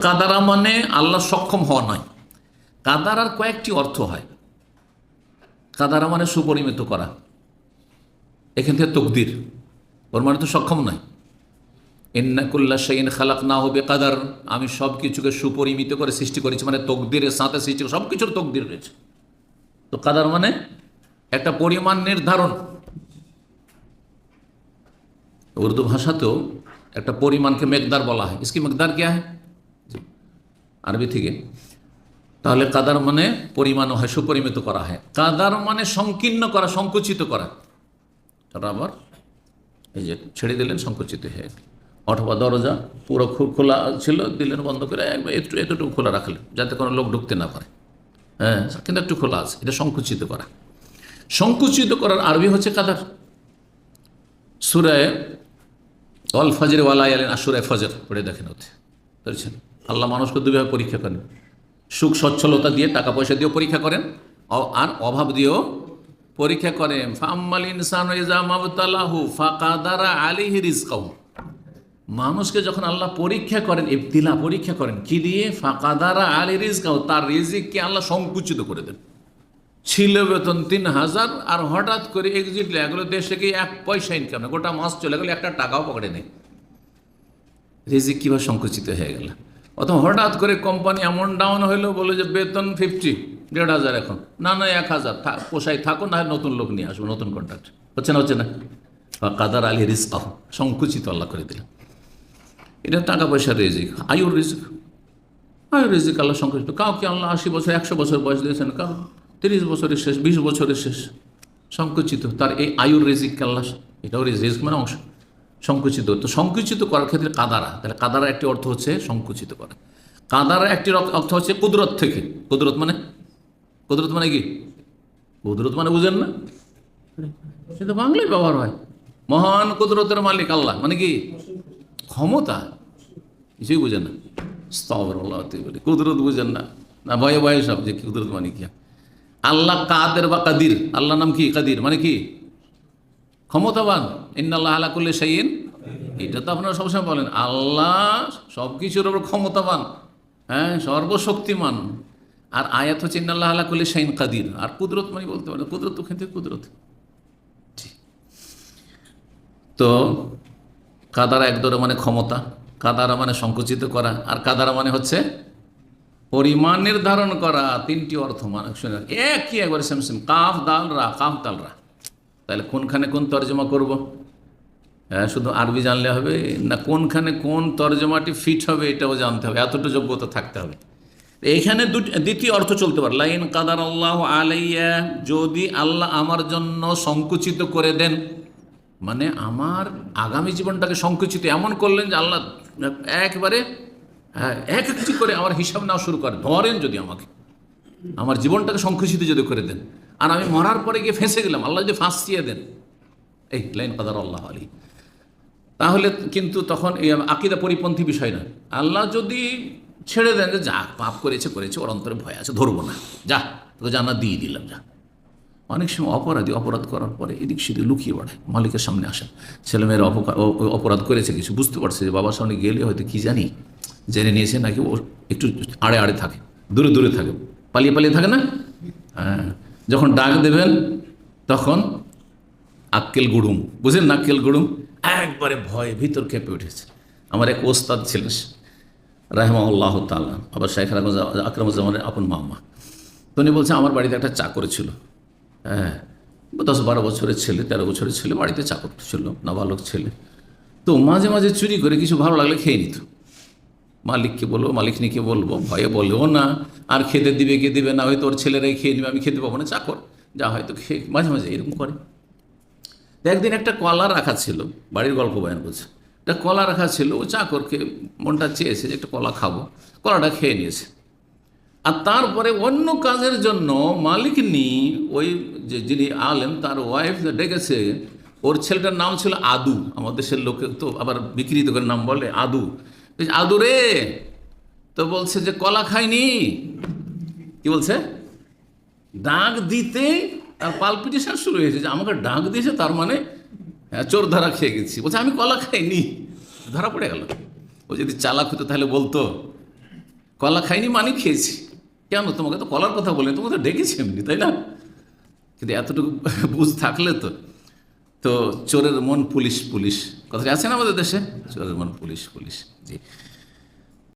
কাদারা মানে আল্লাহ সক্ষম হওয়া নয়। কাদারার কয়েকটি অর্থ হয়। কাদারা মানে সুপরিমিত করা। এখান থেকে তকদির। ওর মানে তো সক্ষম নয়। ইন্নাকুল্লা সেইন খালাক না হবে কাদার আমি সব কিছুকে সুপরিমিত করে সৃষ্টি করেছি। মানে তকদিরের সাথে সৃষ্টি সব কিছুর তকদির রয়েছে। তো কাদার মানে একটা পরিমাণ নির্ধারণ। উর্দু ভাষাতেও একটা পরিমাণকে মেকদার বলা হয়। ইসকি মেকদার কে হয়? আরবি থেকে, তাহলে কাদার মানে পরিমাণ হয়, সুপরিমিত করা হয়। কাদার মানে সংকীর্ণ করা, সংকুচিত করা। তারা আবার এই যে ছেড়ে দিলেন, সংকুচিত হয়ে অথবা দরজা পুরো খোলা ছিল, দিলেন বন্ধ করে একবার একটু, এতটুকু খোলা রাখলেন, যাতে কোনো লোক ঢুকতে না পারে। হ্যাঁ কিন্তু একটু খোলা আছে, এটা সংকুচিত করা। সংকুচিত করার আরবি হচ্ছে কাদার। সুরায় অল ফজর ওয়ালা আলেন আর সুরায় ফজর, পড়ে দেখেন ওতে। বুঝছেন আল্লাহ মানুষকে দুইভাবে পরীক্ষা করেন। সুখ, সচ্ছলতা দিয়ে টাকা পয়সা দিয়েও পরীক্ষা করেন আর অভাব দিয়েও পরীক্ষা করেন। ফাম্মাল ইনসান ফাকাদারা মানুষকে যখন আল্লাহ পরীক্ষা করেন, ইবতিলা পরীক্ষা করেন, কি দিয়ে? ফাকাদারা আলী রিজকাহু তার রিজিককে আল্লাহ সংকুচিত করে দেন। ছিল বেতন তিন হাজার, আর হঠাৎ করে এক্সিট এগুলো দেশে গিয়ে এক পয়সা ইনকাম না গোটা মাস চলে গেলো, একটা টাকাও পকেটে নেই। রিজিক কীভাবে সংকুচিত হয়ে গেল? অথবা হঠাৎ করে কোম্পানি এমন ডাউন হইল বলে যে বেতন ফিফটি দেড় হাজার এখন। না না, এক হাজার পোষাই থাকো না নতুন লোক নিয়ে আসব, নতুন কন্ট্রাক্ট হচ্ছে না হচ্ছে না? বা কাদার আলী রিস্ক সংকুচিত আল্লাহ করে দিলাম এটা টাকা পয়সার রিজিক, আয়ুর রিজিক। আয়ুর রিজিক আল্লাহ সংকুচিত। কাউকে আল্লাহ আশি বছর, একশো বছর বয়স দিয়েছেন কাউ তিরিশ বছরের শেষ, বিশ বছরের শেষ, সংকুচিত। তার এই আয়ুর রিজিককে আল্লাহ, এটাও রিজিক মানে অংশ। সংকুচিত। তো সংকুচিত করার ক্ষেত্রে কাদারা। তাহলে কাদারা একটি অর্থ হচ্ছে সংকুচিত করা। কাদারা একটি অর্থ হচ্ছে কুদরত থেকে। কুদরত মানে? কুদরত মানে কি? কুদরত মানে বুঝেন না? সেটা বাংলায় ব্যবহার হয়। মহান কুদরতের মালিক আল্লাহ। মানে কি? ক্ষমতা। কিছুই বুঝেন না। স্তবর বলি। কুদরত বুঝেন না। না, ভয়ে ভয়ে সব যে কুদরত মানে কি? আল্লাহ কাদের বা কাদির? আল্লাহ নাম কি? কাদির। মানে কি? ক্ষমতাবান। ইন্নাল্লাহ আলা করলে সাইন এটা তো আপনারা সবসময় বলেন। আল্লাহ সব কিছুর ওপর ক্ষমতাবান। হ্যাঁ সর্বশক্তিমান। আর আয়াত হচ্ছে, ইন্নাল্লাহ আলা করলে সাইন কাদির। আর কুদরত মানে বলতে পারেন, কুদরত ওখান থেকে কুদরত। তো, কাদারা একদরে মানে ক্ষমতা, কাদারা মানে সংকুচিত করা, আর কাদারা মানে হচ্ছে পরিমাণ নির্ধারণ করা, তিনটি অর্থ মানে একই একবারে সেম সেম কাফ, দাল, রা, কাফ দাল রা। তাহলে কোনখানে কোন তর্জমা করব? হ্যাঁ শুধু আরবি জানলে হবে না কোনখানে কোন তর্জমাটি ফিট হবে এটাও জানতে হবে এতটা যোগ্যতা থাকতে হবে। এইখানে দ্বিতীয় অর্থ চলতে পারে লাইন কাদার আল্লাহ আলাইয়া যদি আল্লাহ আমার জন্য সংকুচিত করে দেন মানে আমার আগামী জীবনটাকে সংকুচিত এমন করলেন যে আল্লাহ একবারে হ্যাঁ, এক একটি করে আমার হিসাব নেওয়া শুরু করে ধরেন যদি আমাকে আমার জীবনটাকে সংকুচিত যদি করে দেন। আর আমি মরার পরে গিয়ে ফেঁসে গেলাম। আল্লাহ যদি ফাঁসিয়ে দেন। এই লাইন কাদার আল্লাহ আলী তাহলে কিন্তু তখন এই আকিদা পরিপন্থী বিষয় না আল্লাহ যদি ছেড়ে দেন যে, যা পাপ করেছে করেছে, ওর অন্তরে ভয় আছে, ধরবো না। যা, তোকে জানা দিয়ে দিলাম, যা। অনেক সময় অপরাধী অপরাধ করার পরে এদিক সেদিক লুকিয়ে বাড়ে মালিকের সামনে আসেন ছেলেমেয়েরা অপকা- ও- ও অপরাধ করেছে কিছু, বুঝতে পারছে যে বাবার সামনে গেলে হয়তো কি জানি, জেনে নিয়েছে নাকি ও একটু আড়ে আড়ে থাকে, দূরে দূরে থাকে। পালিয়ে পালিয়ে থাকে না? হ্যাঁ। যখন ডাক দেবেন, তখন আক্কেল গুড়ুম বুঝলেন না আক্কেল গুড়ুম? একবারে ভয়ে ভিতর কেঁপে উঠেছে। আমার এক ওস্তাদ ছিলেন রাহমাউল্লাহ তাল্লাহ আবার শেখ আকরামুজ্জামানের আপন মাম্মা তো উনি বলছে, আমার বাড়িতে একটা চাকর ছিল। হ্যাঁ দশ বারো বছরের ছেলে, তেরো বছরের ছেলে, বাড়িতে চাকর ছিল না নাবালক ছেলে। তো মাঝে মাঝে চুরি করে কিছু ভালো লাগলে খেয়ে নিত। মালিককে বলব, মালিকনিকে বলব, ভয়ে বলব না। আর খেতে দিবে কে দিবে না হয়তো ওর ছেলেরাই খেয়ে নেবে, আমি খেতে পাবো না চাকর যা হয়তো খেয়ে, মাঝে মাঝে এরকম করে। একদিন একটা কলা রাখা ছিল, বাড়ির গল্প বয়ান করছে। একটা কলা রাখা ছিল, ও চাকরকে মনটা চেয়েছে যে একটা কলা খাব। কলাটা খেয়ে নিয়েছে। আর তারপরে অন্য কাজের জন্য মালিকনি, ওই যে যিনি আলেম, তার ওয়াইফ ডেকেছে, ওর ছেলেটার নাম ছিল আদু। আমাদের দেশের লোকে তো আবার বিকৃত করে নাম বলে আদু। বলছে, আদু রে তো বলছে যে কলা খাইনি। কি বলছে? ডাক দিতে আর পালপিটেশন শুরু হয়েছে যে আমাকে ডাক দিয়েছে তার মানে হ্যাঁ, চোর ধরা খেয়ে গেছি। বলছে আমি কলা খাইনি। ধরা পড়ে গেল। ও যদি চালাক হতো তাহলে বলতো কলা খাইনি মানে খেয়েছি। কেন? তোমাকে তো কলার কথা বলেনি তোমাকে তো ডেকেছি এমনি তাই না? কিন্তু এতটুকু বুঝ থাকলে তো তো চোরের মন পুলিশ পুলিশ। কথাটি আছে না আমাদের দেশে? চোরের মন পুলিশ পুলিশ। জি।